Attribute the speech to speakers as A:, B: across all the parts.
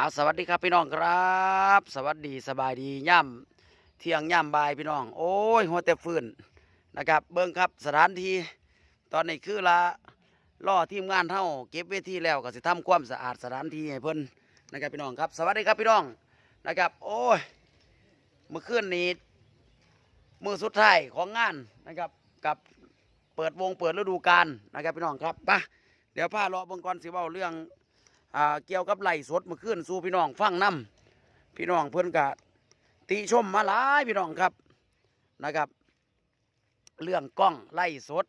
A: อาสวัสดีครับพี่น้องครับ สวัสดีสบายดีย่ำเที่ยงย่ำบ่ายพี่น้อง โอ้ยหัวแต่ฟื้นนะครับ เบิ้งครับสถานที่ตอนนี้คือละล่อทีมงานเท่าเก็บเวทีแล้วก็สิทำความสะอาดสถานที่ให้เพิ่นนะครับพี่น้องครับ สวัสดีครับพี่น้องนะครับ โอ้ยเมื่อคืนนี้มือสุดท้ายของงานนะครับกับเปิดวงเปิดฤดูกาลนะครับพี่น้องครับปะเดี๋ยวพาเลาะเบิ่งก่อนสิเว้าเรื่อง อ่าเกี่ยวกับไล่สดเมื่อคืนสู่พี่น้องฟังนํพี่น้องเพิ่อนกะติชมมาหลายพี่น้องครับนะครับ เรื่องกล้องไล่สด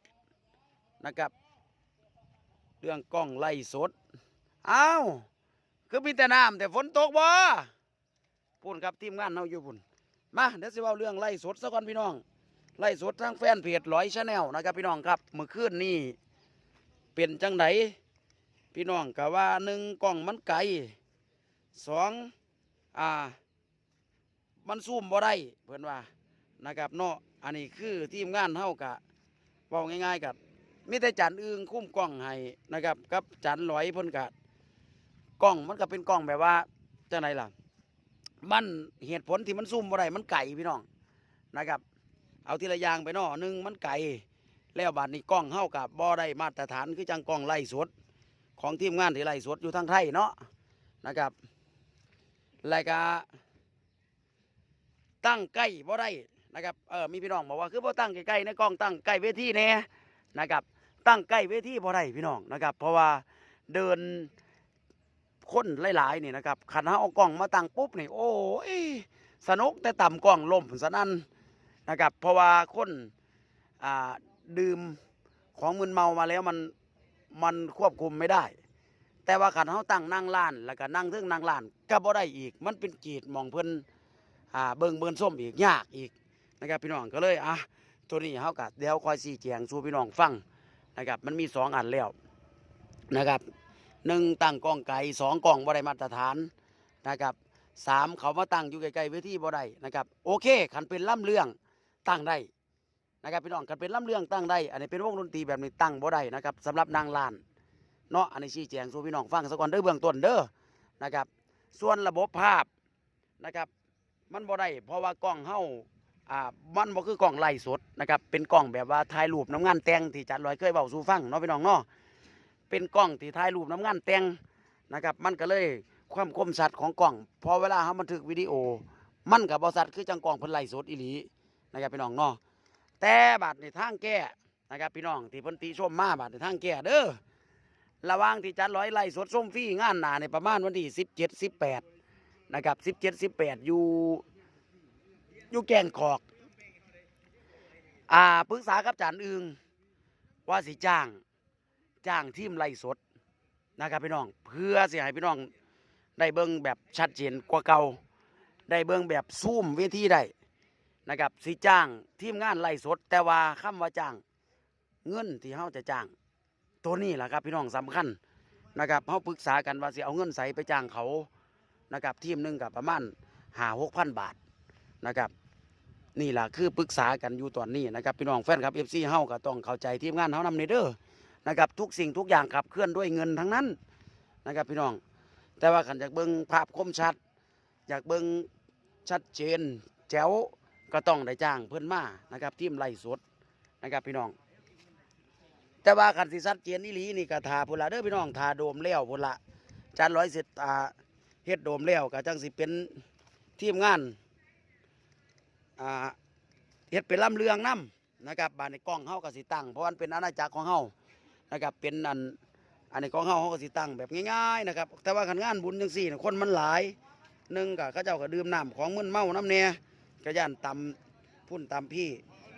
A: นะครับ เรื่องกล้องไล่สดอ้าวคือมีแต่น้ำแต่ฝนตกบ่พูนครับทีมงานเราอยู่พุ่นมาเดี๋ยวสิว้าเรื่องไล่สดซะก่อนพี่น้อง ไล่สดทางแฟนเพจร้อยชาแนลนะครับพี่น้องครับเมื่อคืนนี้เป็นจังได พี่น้องกะว่าหนึ่งกล่องมันไกลสองอ่า มันซูมบ่ได้เพื่อนว่านะครับเนาะอันนี้คือทีมงานเฮากะเว้าง่ายๆกับมีแต่จันอึงคุ้มกล้องให้นะครับกับจันลอยพ่นกะกล้องมันก็เป็นกล้องแบบว่าจังไดล่ะ มันเหตุผลที่มันซูมบ่ได้มันไก่พี่น้องนะครับ เอาทีละอย่างไปเนาะหนึ่งมันไก่แล้วบาดนี้กล้องเฮากับบ่ได้มาตรฐานคือจังกล้องไล่สด ของทีมงานที่ไล่สดอยู่ทางไทยเนาะนะครับรายการตั้งใกล้บ่ได้นะครับเออมีพี่น้องบอกว่าคือบ่ตั้งใกล้ๆในกล้องตั้งใกล้เวทีแน่นะครับ ตั้งใกล้เวทีบ่ได้พี่น้องนะครับ เพราะว่าเดินคนหลายๆนี่นะครับขันเฮาเอากล้องมาตั้งปุ๊บนี่โอ้ยสนุกแต่ต่ำกล้องลมสนั่นนะครับ เพราะว่าคนอ่าดื่มของมึนเมามาแล้วมัน มันควบคุมไม่ได้ แต่ว่าขันเขาตั้งนั่งล้าน แล้วก็นั่งเทิงนั่งล้านก็บ่ได้อีก มันเป็นจีดมองเพิ่นอ่าเบิ่งเบิ่นส้มอีกยากอีกนะครับพี่น้องก็เลยอะตัวนี้เขาก็เดี๋ยวคอยสี่แจงสู่พี่น้องฟังนะครับมันมีสองอันแล้วนะครับหนึ่งตั้งกล้องไกลสองกล้องบ่ได้มาตรฐานนะครับสามเขามาตั้งอยู่ไกลๆเวทีบ่ได้นะครับโอเคขันเป็นล่ำเรื่องตั้งได้ นะครับพี่น้องกันเป็นลำเรื่องตั้งได้ อันนี้เป็นวงดนตรีแบบนี้ตั้งบ่ได้นะครับสำหรับนางลานเนาะอันนี้ชี้แจงสู่พี่น้องฟังซะก่อนเด้อเบื้องต้นเด้อนะครับ ส่วนระบบภาพนะครับ มันบ่ได้เพราะว่ากล้องเฮาอ่ามันบ่คือกล้องไล่สดนะครับเป็นกล้องแบบว่าถ่ายรูปน้ำงานแต่งที่จัดลอยเคยเว้าสู่ฟังเนาะพี่น้องเนาะเป็นกล้องที่ถ่ายรูปน้ำงานแต่งนะครับ มันก็เลยความคมชัดของกล้องพอเวลาเฮาบันทึกวิดีโอ มันก็บ่ชัดคือจังกล้องเพิ่นไล่สดอีหลีนะครับพี่น้องเนาะ แต่บาดในทางแก้นะครับพี่น้องที่พิ่นตีชมมาบาดในทางแก้เด้อระว่างที่จัดร้อยไล่สดส้มฟรีงานหนาในประมาณวันที่สิบเจ็ดสิบแปดนะครับสิบเจ็ดสิบแปดอยู่อยู่แกงกอกอ่าปรึกษากับจานอึงว่าสิจ้างจ้างทีมไล่สดนะครับพี่น้องเพื่อสิให้พี่น้องได้เบิ่งแบบชัดเจนกว่าเก่าได้เบิ่งแบบซูมเวทีได้ นะครับสิจ้างทีมงานไล่สด แต่ว่าคำว่าจ้างเงินที่เฮาจะจ้าง ตัวนี้แหละครับพี่น้องสำคัญนะครับเฮาปรึกษากันว่าสิเอาเงินใส่ไปจ้างเขานะครับทีมหนึ่งกับประมาณหาหกพันบาทนะครับนี่แหละคือปรึกษากันอยู่ตอนนี้นะครับพี่น้องแฟนครับเอฟซีเฮาก็ต้องเข้าใจทีมงานเฮานำในเด้อนะครับทุกสิ่งทุกอย่างขับเคลื่อนด้วยเงินทั้งนั้นนะครับพี่น้อง แต่ว่าขันอยากเบิ่งภาพคมชัด อยากเบิ่งชัดเจนแจ๋ว ก็ต้องได้จ้างเพื่อนมานะครับทีมไล่สดนะครับพี่น้อง แต่ว่าคันสิสัดเจียนนี่ลีนี่ก็ทาพุ่นละเด้อพี่น้องทาโดมแล้วพุละจานร้อยเสร็จตาเฮ็ดโดมแล้วก็จังสิเป็นทีมงานอ่าเฮ็ดเป็นลำเรืองน้ำนะครับบานในกล้องเฮาก็สิตั้งเพราะมันเป็นอาณาจักรของเฮานะครับเป็นอันอันในกล้องเฮาเฮาก็สิตั้งแบบง่ายๆนะครับแต่ว่าคันงานบุญจังซี่คนมันหลายหนึ่งก็เขาเจ้าก็ดื่มน้ำของมึนเมาน้ำเนี่ย กระย่านตำพุ่นตำพี่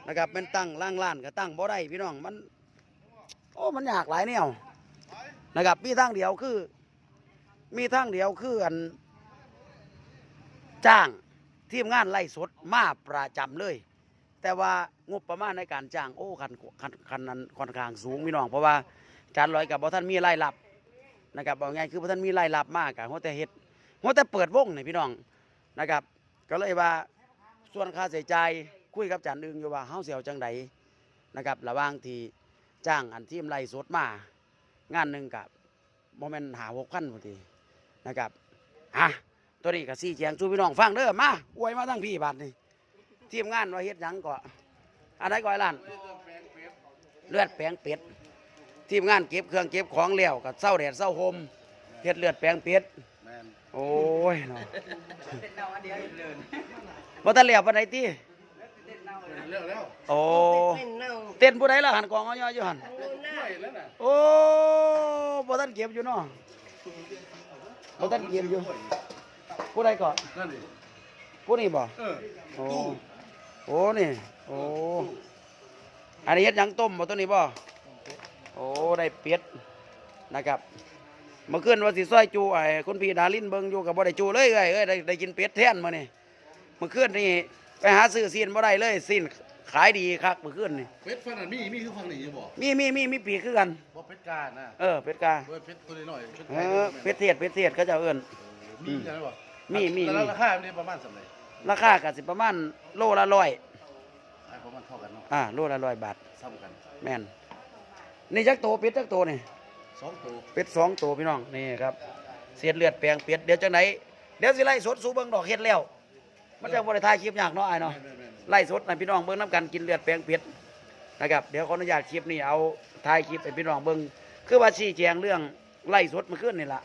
A: นะครับเป็นตั้งล่างล้านก็ตั้งบ่ได้พี่น้องมัน โอ้มันยากหลายแนวนะครับมีทางเดียวคือ มีทางเดียวคืออัน จ้างทีมงานไล่สดมาประจำเลย แต่ว่างบประมาณในการจ้างโอ้คันคันคันนั้นค่อนข้างสูงพี่น้องเพราะว่าจานลอยกับบ่ท่านมีรายรับนะครับบอกง่ายคือบ่ท่านมีรายรับมากกับหัวแต่เฮ็ดหัวแต่เปิดวงเนี่ยพี่น้องนะครับ ก็เลยว่า ส่วนค่าใช้จ่ายคุยกับจันอึงอยู่ว่าเฮาเสียวจังใดนะครับระว่างที่จ้างอันทีมไล่สดมางานหนึ่งกับโมเมนหาหกพันพอดีนะครับฮะตัวนี้ก็ซี่แจงสู่พี่น้องฟังเด้อมาอวยมาทั้งพี่บาดนี่ทีมงานว่าเฮ็ดหยังก็อันใดก็ไอ้ล้านเลือดแปลงเป็ดทีมงานเก็บเครื่องเก็บของแล้วก็เศร้าแดดเศร้าลมเฮ็ดเลือดแปลงเป็ด
B: น
A: โอ้ยเนาะบ่ทันแล้วปานใดติ
B: เร็วแล้ว
A: โอ้
C: เป็นเน่า
A: เต้นผู้ใดล่ะหันกองเอาย่อยอยู่หัน
C: โอ้หน้า
B: ไปแล้วน่ะ
A: โอ้บ่ทันเก็บอยู่เนาะบ่ทันเก็บอยู่ผู้ใดก่อน
B: นั่นดิ
A: ผู้นี้บ่
B: เออ
A: โอ้โอ้นี่โอ้อันนี้เฮ็ดหยังต้มบ่ตัวนี้บ่โอ้ได้เป็ดนะครับเมื่อคืนว่าสิซอยจูไอ้คุณพี่ดารินเบิ่งอยู่กับบ่ได้จูเลยเอ้ยเอ้ยได้ได้กินเป็ดแทนมื้อนี้เมื่อคืนนี่ไปหาซื้อซีนบ่ได้เลยซีนขายดีคักเมื่อคืนนี่
B: เป็ดฟันอันมีมีคือฟังนี่อยู่บ่
A: มีมีมีมีปีกคือกัน
B: บ่เป็ดกานะ
A: เออเป็ดกา
B: โดยเป็ดตัวน้อยๆเป็ด
A: เอ
B: ไทย
A: อเป็ดเทศเป็ดเทศเขาเจะเอิ้น
B: มีจังได๋บ่
A: มีมี
B: แล้ว
A: มี
B: ราคามันได้ประมาณสำไร
A: ราคาก็สิประมาณโลละร้อย
B: ขายประมาณเท่ากันเนาะ
A: อ่าโลละร้อยบาท
B: ซ้ำกัน
A: แม่นนี่จักโตเป็ดจักโตนี่
B: สองตัว
A: เป็ดสองตัวพี่น้องนี่ครับเสียดเลือดแปลงเป็ดเดี๋ยวจังไหนเดี๋ยวสิไล่สดสู่เบิ่งดอกเฮ็ดแล้ว มันจะบ่ได้ถ่ายคลิปยากเนาะไอ้เนาะไล่สดให้พี่น้องเบิ่งนํกันกินเลือดแปลงเป็ดนะครับเดี๋ยวขออนุญาตคลิปนี้เอาถ่ายคลิปให้พี่น้องเบิ่งคือว่าชี้แจงเรื่องไล่สดเมื่อคืนนี่ละ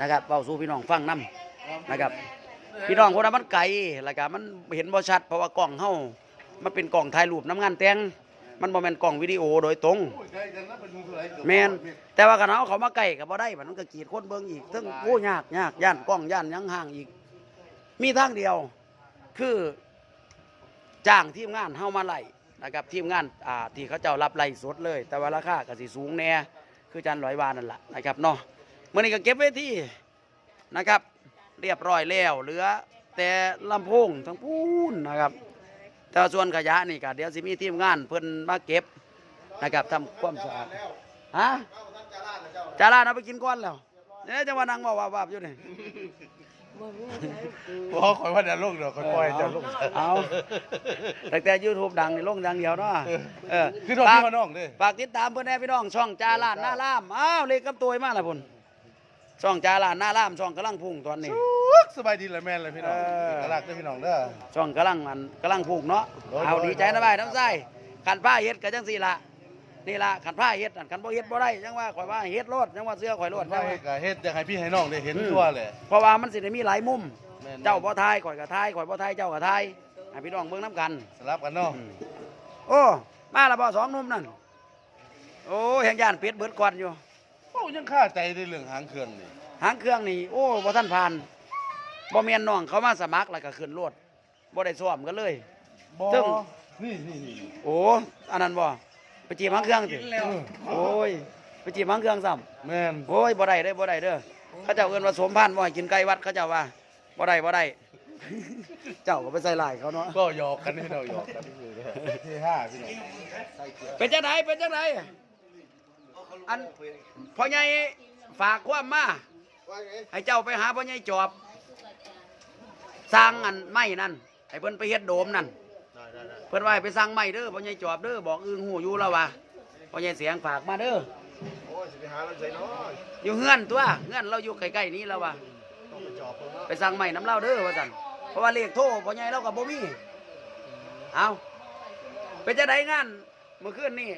A: นะครับเว้าสู่พี่น้องฟังนํ
B: ๆ
A: นะครับ พี่น้องคนนั้นมันไกลแล้วก็มันเห็นบ่ชัดเพราะว่ากล้องเฮามันเป็นกล้องถ่ายรูปน้ำงานแต่ง มันบ่แม่นกล้องวิดีโอโดยตรง
B: โอ้ยใกล้กันนะเป็นมือเท่าไหร่เกือบ
A: แม่นแต่ว่ากันเอาเขามาใกล้ก็บ่ได้มันก็กีดคนเบิ่งอีกซึ่งโอ้ยากยากย่านกล้องย่านหยังห่างอีก มีทางเดียว คือจ้างทีมงานเฮามาไล่นะครับทีมงานอ่าที่เขาเจ้ารับไล่สดเลย แต่ว่าราคาก็สิสูงแน่คือจันร้อยวานั่นล่ะนะครับเนาะมื้อนี้ก็เก็บไว้ที่นะครับ เรียบร้อยแล้วเหลือแต่ลำโพงทั้งพูนนะครับ แต่ว่าส่วนขยะนี่ก็เดี๋ยวสิมีทีมงานเพิ่นมาเก็บนะครับทำความสะอาดฮะจาราเอาไปกินก้อนแล้วเนี่ยจังว่านั่งว่าว่าบๆอยู่นี่
C: บ่มีใครคือ
B: บ่ขอยว่าจะลงเดี๋ยวขอยปล่อยจะลง
A: เอาตั้งแต่ยูทูบดังนี่ลงดังเดียวเนาะเออ
B: คือน้อง
A: ฝาก
B: พี่น้องเด้
A: ฝากติดตามเพื่อนแน่พี่น้องช่องจาลานหน้าล่ามอ้าวเลขกับตัวมาและพุ่น ช่องจาลานหน้าล่ามช่องกำลังพุ่งตอนนี้
B: สบายดีเลยแม่นเลยพี่น้อง
A: เออ
B: กระลักเด้อพี่น้องเด้อ
A: ช่องกำลังอันกำลังพุ่งเนาะ
B: โดย
A: เอา
B: โดย
A: ดีใจนะบายน้ำใส่ขันผ้าเฮ็ดก็จังสี่ละนี่ละขันผ้าเฮ็ดอันขันบ่เฮ็ดบ่ได้จังว่าข่อยว่าเฮ็ดโลดจังว่าเสื้อข่อยโลด
B: ว่า
A: จัง
B: เฮ็
A: ว่า
B: ดก็เฮ็ดอยากให้พี่ให้น้องได้เห็นทั่วเลย
A: เพราะว่ามันสิได้มีหลายมุม
B: แม่น
A: เจ้าบ่ทายข่อยก็ทายข่อยบ่ทายเจ้าก็ทายให้พี่น้องเบิ่งนํกัน
B: สลับกันเนาะ
A: โอ้ มาและบ่สองหนุ่มนั่น โอ้แห่งย่านเป็ดเบิดก่อนอยู่
B: โอ้ ยังค่าใจในเรื่องหางเครื่องนี่
A: หางเครื่องนี่โอ้บ่ทันผ่านบ่แม่นน้องเขามาสมัครแล้วก็ขึ้นรถบ่ได้ซ้อมกันเลย
B: บ่
A: ซึ่ง
B: นี่นี่นี่
A: โอ้อันนั้นบ่ไปจีบหางเครื่องติโอ้ยไปจีบหางเครื่องซ้ำ
B: แม่น
A: โอ้ยบ่ได้เด้อบ่ได้เด้อเขาเจ้าเอิ้นว่าสมพันธ์บ่ให้กินไก่วัดเขาเจ้าว่าบ่ได้บ่ได้ เจ้าก็ไปใส่ลายเขาเนาะ
B: ก็หยอกกันนี่เราหยอกกันนี่เด้อที่ห้าพี่น้อง
A: เป็นจังไดเป็นจังได อันพ่อใหญ่ฝากความมาให้เจ้าไปหาพ่อใหญ่จอบสร้างอันไม้นั่นให้เพิ่นไปเฮ็ดโดมนั่นเพิ่นว่าให้ไปสร้างไม้เด้อพ่อใหญ่จอบเด้อบอกอึ้งหูอยู่แล้วว่าพ่อใหญ่เสียงฝากมาเด้อ
D: ออยู่
A: เฮือนตัวเฮือนเราอยู่ใกล้ๆนี้แล้วว่า
D: ไปจอบเพิ่นเนาะ
A: ไปสั่งใหม่น้ำเล้าเด้อว่าสันเพราะว่าเลขโทรพ่อใหญ่เรากับบ่มีเอาเป็นจะได้งานเมื่อคืนนี่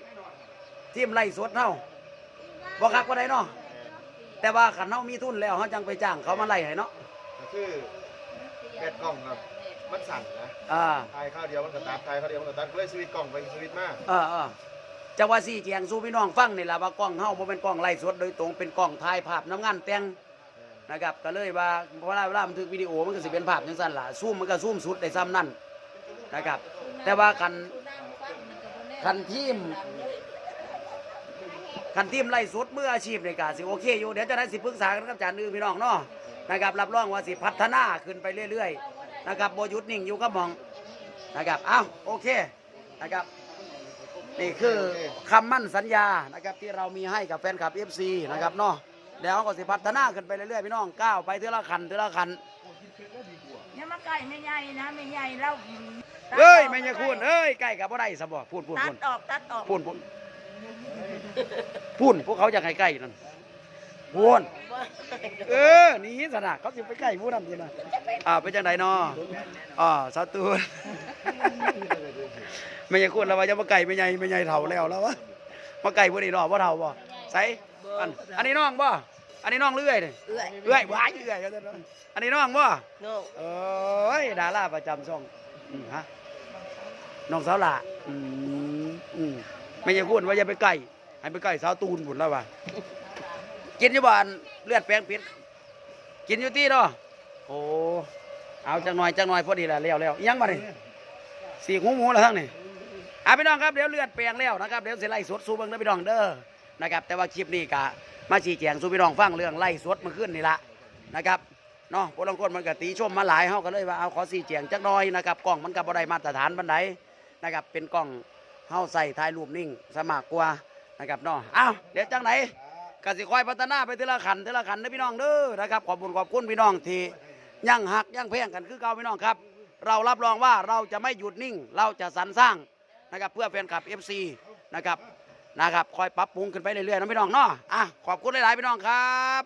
A: ทีมไล่สดเฮา บ่คักบ่ได้เนาะแต่ว่าคันเฮามีทุนแล้วเฮาจังไปจ้างเขามาไล่ให้เนาะ
D: ก็คือแกดกล้องครับ มันสั่นนะ
A: อ่า
D: ถ่ายข้าวเดียวมันก็ตัดถ่ายข้าวเดียวมันก็ตัดก็เลยสวิตช์กล้องไปสวิตช์มา
A: เออเออจะว่าสี่แจงสู่พี่น้องฟังนี่ล่ะว่ากล้องเฮาบ่เป็นกล้องไล่สดโดยตรงเป็นกล้องถ่ายภาพน้ำงานแต่งนะครับก็เลยว่าเวลาเวลาบันทึกวิดีโอมันก็สิเป็นภาพจังซั่นล่ะซูมมันก็ซูมสุดได้ซ้ำนั่นนะครับ แต่ว่าคันคันทีม คันทีมไล่สุดมืออาชีพในการสิโอเคอยู่เดี๋ยวจะได้สิปรึกษากันกับอาจารย์อื่นพี่น้องเนาะนะครับรับรองว่าสิพัฒนาขึ้นไปเรื่อยๆนะครับโบหยุดนิ่งอยู่กับหมองนะครับเอ้าโอเคนะครับนี่คือคำมั่นสัญญานะครับที่เรามีให้กับแฟนคลับ FC นะครับเนาะเดี๋ยวก็สิพัฒนาขึ้นไปเรื่อยๆพี่น้องก้าวไปทีละขันทีละขัน
C: อย่ามาใกล้แม่ใหญ่นะแม่ใหญ่เรา
A: เอ้ยแม่ยายคุณเอ้ยใกล้กับบ่ได้สบอพูดพูด
C: ตั
A: พู
C: ด
A: ด
C: ออกตัดออก
A: พูดพูด พูดพวกเขาอยากให้ใกล้นั่นพูด
C: บ่
A: เออหนี่สนะเขาสิไปใกล้ผู้นั้นสินะอ่าเป็นจังไดเนาะอ่าสาตูนไม่ใช่คนแล้วว่าจะมาไก่ไม่ใหญ่ไม่ใหญ่เฒ่าแล้วแล้ววะมาไก่บ่นี่เนาะบ่เฒ่าบ่ใส่อันอันนี้น้องบ่อันนี้น้องเลื่อย
C: เอื้อย
A: เลื่อยว้ายเลื่อยกันเด้ออันนี้น้องบ่
C: โน่
A: เอ้ยดาราประจำช่องฮะน้องสาวหล่ะอืมอืมไม่ใช่คนว่าอย่าไปไก่ ให้ไปไก่สาวตูนบุญแล้ววะกินอยู่บ้านเลือดแปลงพิษกินอยู่ที่เนาะโอ้เอาจังหน่อยจังหน่อยพอดีแล้วแล้วแล้วยังมาดิสี่หูหมูแล้วทั้งนี่อะพี่น้องครับเดี๋ยวเลือดแปลงแล้วนะครับเดี๋ยวเสิไล่สดสู้เบิ่งเด้อพี่น้องเด้อนะครับ แต่ว่าคลิปนี้กะมาชี้แจงสู่พี่น้องฟังเรื่องไล่สดมื่อคืนนี่ละนะครับเนาะพวกลางคนมันก็ตีชมมาหลายเฮาก็เลยว่าเอาขอสีเจียงจักหน่อยนะครับกล้องมันก็บ่ได้มาตรฐานบันไดนะครับเป็นกล้องเฮาใส่ถ่ายรูปนิ่งสมากกว่า นะครับเนาะอ้าวเดี๋ยวจังไหนกสิคอยพัฒนาไปทีละขันทีละขันนะพี่น้องเด้อนะครับขอบคุณขอบคุณพี่น้องที่ยังหักยังเพ่งกันคือเก่าพี่น้องครับ เรารับรองว่าเราจะไม่หยุดนิ่ง เราจะสรรสร้างนะครับเพื่อแฟนคลับ FC นะครับนะครับคอยปรับปรุงขึ้นไปเรื่อยๆนะพี่น้องเนาะอะขอบคุณหลายๆพี่น้องครับ